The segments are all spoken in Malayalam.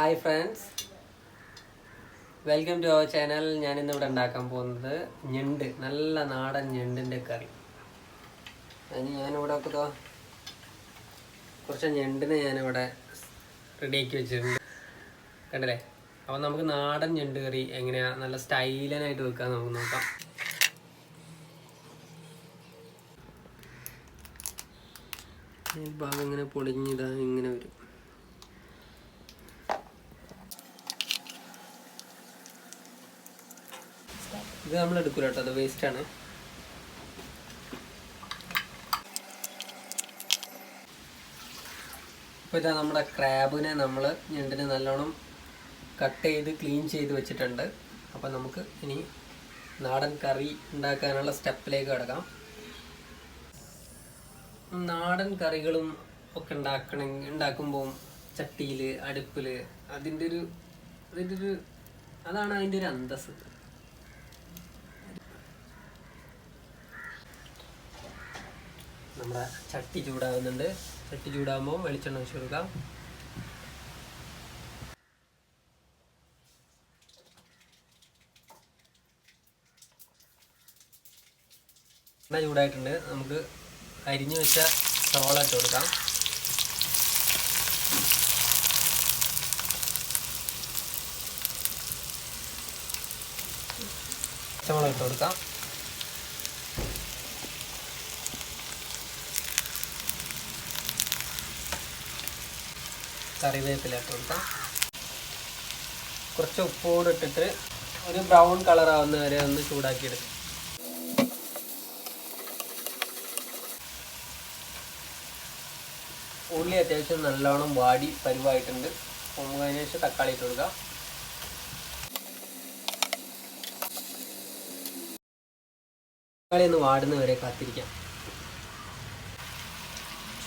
Hi friends welcome to our channel ഞാൻ ഇന്ന് ഇവിടെ ഉണ്ടാക്കാൻ പോകുന്നത് ഞണ്ട് നല്ല നാടൻ ഞണ്ടിന്റെ കറി. അതിന് ഞാനിവിടെ ഒക്കെ കുറച്ച് ഞണ്ടിനെ ഞാനിവിടെ റെഡിയാക്കി വെച്ചിട്ടുണ്ട്. കണ്ടല്ലേ? അപ്പോൾ നമുക്ക് നാടൻ ഞണ്ട് കറി എങ്ങനെയാ നല്ല സ്റ്റൈലനായിട്ട് വെക്കാൻ നമുക്ക് നോക്കാം. ഈ ഭാഗം ഇങ്ങനെ പൊളിഞ്ഞിടാ ഇങ്ങനെ വരും. ഇത് നമ്മൾ എടുക്കൂല കേട്ടോ അത് വേസ്റ്റ് ആണ്. ഇപ്പോൾ ഇതാ നമ്മുടെ ക്രാബിനെ നമ്മൾ ഞണ്ടിനെ നല്ലോണം കട്ട് ചെയ്ത് ക്ലീൻ ചെയ്ത് വെച്ചിട്ടുണ്ട്. അപ്പോൾ നമുക്ക് ഇനി നാടൻ കറി ഉണ്ടാക്കാനുള്ള സ്റ്റെപ്പിലേക്ക് കിടക്കാം. നാടൻ കറികളും ഒക്കെ ഉണ്ടാക്കണ ഉണ്ടാക്കുമ്പോൾ ചട്ടിയിൽ അടുപ്പിൽ അതിന്റെ ഒരു അതിന്റെ ഒരു അതാണ് അതിന്റെ ഒരു അന്തസ് നമ്മുടെ ചട്ടി ചൂടാകുന്നുണ്ട്. ചട്ടി ചൂടാകുമ്പോൾ വെളിച്ചെണ്ണ ഒഴിച്ചു കൊടുക്കാം. എണ്ണ ചൂടായിട്ടുണ്ട്. നമുക്ക് അരിഞ്ഞു വെച്ച സവാള ഇട്ട് കൊടുക്കാം. പച്ചമുളക് ഇട്ട് കൊടുക്കാം. കറിവേപ്പില കൊടുക്കാം. കുറച്ച് ഉപ്പോട് ഇട്ടിട്ട് ഒരു ബ്രൗൺ കളർ ആവുന്ന വരെ ഒന്ന് ചൂടാക്കിയെടുക്കും. ഉള്ളി അത്യാവശ്യം നല്ലോണം വാടി പരുവായിട്ടുണ്ട്. അതിനുശേഷം അതിന് ശേഷം തക്കാളി ഇട്ട് കൊടുക്കാം. തക്കാളി ഒന്ന് വാടുന്ന വരെ കാത്തിരിക്കാം.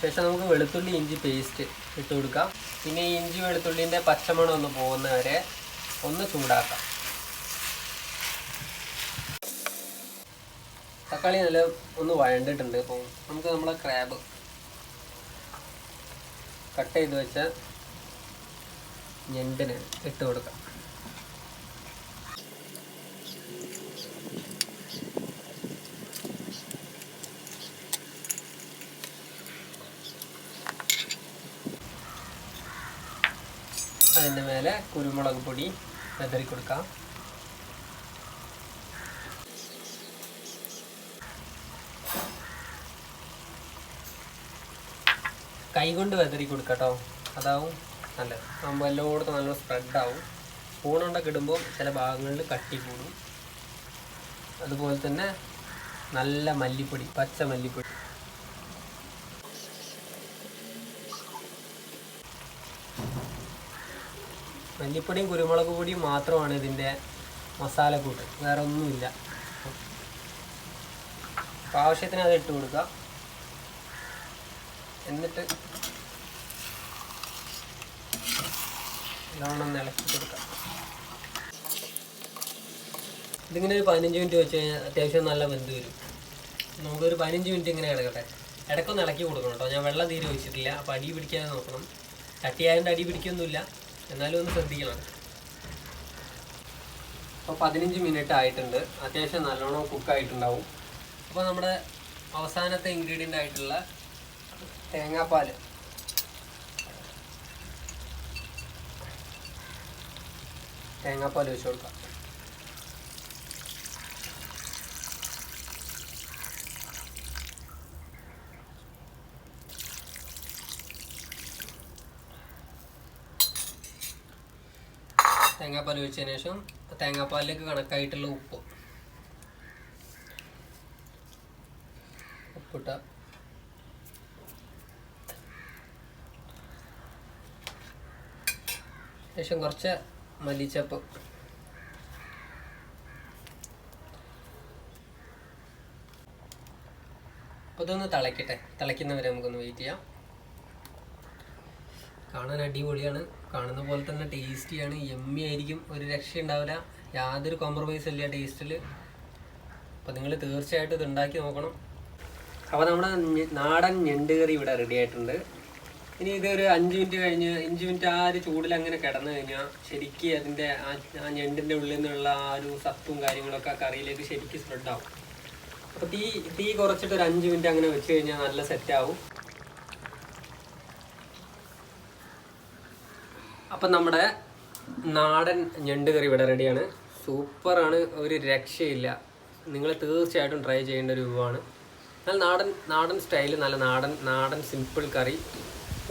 ശേഷം നമുക്ക് വെളുത്തുള്ളി ഇഞ്ചി പേസ്റ്റ് ഇട്ട് കൊടുക്കാം. പിന്നെ ഈ ഇഞ്ചി വെളുത്തുള്ളിന്റെ പച്ചമണം ഒന്ന് പോകുന്ന വരെ ഒന്ന് ചൂടാക്കാം. തക്കാളി നല്ല ഒന്ന് വഴണ്ടിട്ടുണ്ട്. അപ്പോൾ നമുക്ക് നമ്മളെ ക്രാബ് കട്ട് ചെയ്ത് വെച്ച ഞണ്ടിന് ഇട്ട് കൊടുക്കാം. അതിന്റെ മേലെ കുരുമുളക് പൊടി വെതറി കൊടുക്കാം. കൈ കൊണ്ട് വെതറി കൊടുക്കട്ടോ. അതാവും നല്ലത്. ആകുമ്പോൾ എല്ലായിടത്തും നല്ല സ്പ്രെഡ് ആവും. സ്പൂൺ കൊണ്ടൊക്കെ ഇടുമ്പോൾ ചില ഭാഗങ്ങളിൽ കട്ടി കൂടും. അതുപോലെ തന്നെ നല്ല മല്ലിപ്പൊടി പച്ച മല്ലിപ്പൊടി. മല്ലിപ്പൊടിയും കുരുമുളക് പൊടിയും മാത്രമാണ് ഇതിന്റെ മസാലക്കൂട്ട് വേറെ ഒന്നുമില്ല. ആവശ്യത്തിന് അത് ഇട്ട് കൊടുക്കുക. എന്നിട്ട് നല്ലോണം ഇളക്കി കൊടുക്കുക. ഇതിങ്ങനെ ഒരു പതിനഞ്ച് മിനിറ്റ് വെച്ച് കഴിഞ്ഞാൽ അത്യാവശ്യം നല്ല വെന്ത് വരും. നമുക്കൊരു പതിനഞ്ച് മിനിറ്റ് ഇങ്ങനെ കിടക്കട്ടെ ഇടയ്ക്കൊന്ന് ഇളക്കി കൊടുക്കണം കേട്ടോ. ഞാൻ വെള്ളം തീരെ ഒഴിച്ചിട്ടില്ല. അപ്പോൾ അടി പിടിക്കാതെ നോക്കണം. കട്ടിയായതുകൊണ്ട് അടി പിടിക്കൊന്നുമില്ല. എന്നാലും ഒന്ന് ശ്രദ്ധിക്കണം. അപ്പോൾ പതിനഞ്ച് മിനിറ്റ് ആയിട്ടുണ്ട്. അത്യാവശ്യം നല്ലോണം കുക്കായിട്ടുണ്ടാവും അപ്പോൾ നമ്മുടെ അവസാനത്തെ ഇൻഗ്രീഡിയന്റ് ആയിട്ടുള്ള തേങ്ങാപ്പാൽ തേങ്ങാപ്പാൽ വെച്ച് കൊടുക്കാം. തേങ്ങാപ്പാൽ ഒഴിച്ചതിന് ശേഷം തേങ്ങാപ്പാലിലേക്ക് കണക്കായിട്ടുള്ള ഉപ്പ്. ഉപ്പിട്ട. ശേഷം കുറച്ച് മല്ലിച്ചപ്പ്. അപ്പോൾ ഇതൊന്ന് തിളയ്ക്കട്ടെ തിളയ്ക്കുന്നവരെ നമുക്കൊന്ന് വെയിറ്റ് ചെയ്യാം. കാണാൻ അടിപൊളിയാണ്. കാണുന്ന പോലെ തന്നെ ടേസ്റ്റിയാണ് എമ്മി ആയിരിക്കും. ഒരു രക്ഷ ഉണ്ടാവില്ല. യാതൊരു കോംപ്രമൈസ് ഇല്ല ടേസ്റ്റിൽ അപ്പോൾ നിങ്ങൾ തീർച്ചയായിട്ടും ഇത് ഉണ്ടാക്കി നോക്കണം. അപ്പോൾ നമ്മുടെ നാടൻ ഞണ്ട് കറി ഇവിടെ റെഡി ആയിട്ടുണ്ട്. ഇനി ഇതൊരു അഞ്ച് മിനിറ്റ് കഴിഞ്ഞ് അഞ്ച് മിനിറ്റ് ആ ഒരു ചൂടിൽ അങ്ങനെ കിടന്നു കഴിഞ്ഞാൽ ശരിക്കും അതിന്റെ ആ ഞണ്ടിന്റെ ഉള്ളിൽ നിന്നുള്ള ആ ഒരു സത്തും കാര്യങ്ങളൊക്കെ ആ കറിയിലേക്ക് ശരിക്കും സ്പ്രെഡ് ആവും. അപ്പോൾ തീ തീ കുറച്ചിട്ട് ഒരു അഞ്ച് മിനിറ്റ് അങ്ങനെ വെച്ച് കഴിഞ്ഞാൽ നല്ല സെറ്റ് അപ്പം നമ്മുടെ നാടൻ ഞണ്ട് കറി ഇവിടെ റെഡിയാണ് സൂപ്പറാണ് ഒരു രക്ഷയില്ല. നിങ്ങൾ തീർച്ചയായിട്ടും ട്രൈ ചെയ്യേണ്ട ഒരു വിഭവമാണ്. നല്ല നാടൻ നാടൻ സ്റ്റൈൽ നല്ല നാടൻ നാടൻ സിമ്പിൾ കറി.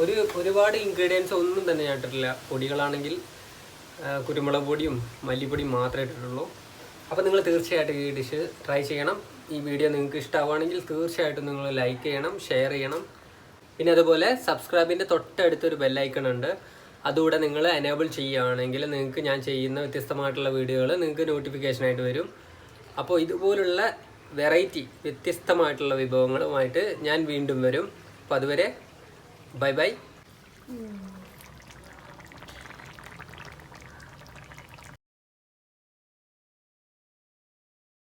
ഒരു ഒരുപാട് ഇൻഗ്രീഡിയൻസ് ഒന്നും തന്നെ ഞാൻ ഇട്ടിട്ടില്ല. പൊടികളാണെങ്കിൽ കുരുമുളക് പൊടിയും മല്ലിപ്പൊടിയും മാത്രമേ ഇട്ടിട്ടുള്ളൂ. അപ്പോൾ നിങ്ങൾ തീർച്ചയായിട്ടും ഈ ഡിഷ് ട്രൈ ചെയ്യണം. ഈ വീഡിയോ നിങ്ങൾക്ക് ഇഷ്ടമാവുകയാണെങ്കിൽ തീർച്ചയായിട്ടും നിങ്ങൾ ലൈക്ക് ചെയ്യണം ഷെയർ ചെയ്യണം. പിന്നെ അതുപോലെ സബ്സ്ക്രൈബിന്റെ തൊട്ടടുത്തൊരു ബെല്ലൈക്കൺ ഉണ്ട്. അതുകൂടെ നിങ്ങൾ എനേബിൾ ചെയ്യുകയാണെങ്കിൽ നിങ്ങൾക്ക് ഞാൻ ചെയ്യുന്ന വ്യത്യസ്തമായിട്ടുള്ള വീഡിയോകൾ നിങ്ങൾക്ക് നോട്ടിഫിക്കേഷനായിട്ട് വരും. അപ്പോൾ ഇതുപോലുള്ള വെറൈറ്റി വ്യത്യസ്തമായിട്ടുള്ള വിഭവങ്ങളുമായിട്ട് ഞാൻ വീണ്ടും വരും. അപ്പോൾ അതുവരെ ബൈ ബൈ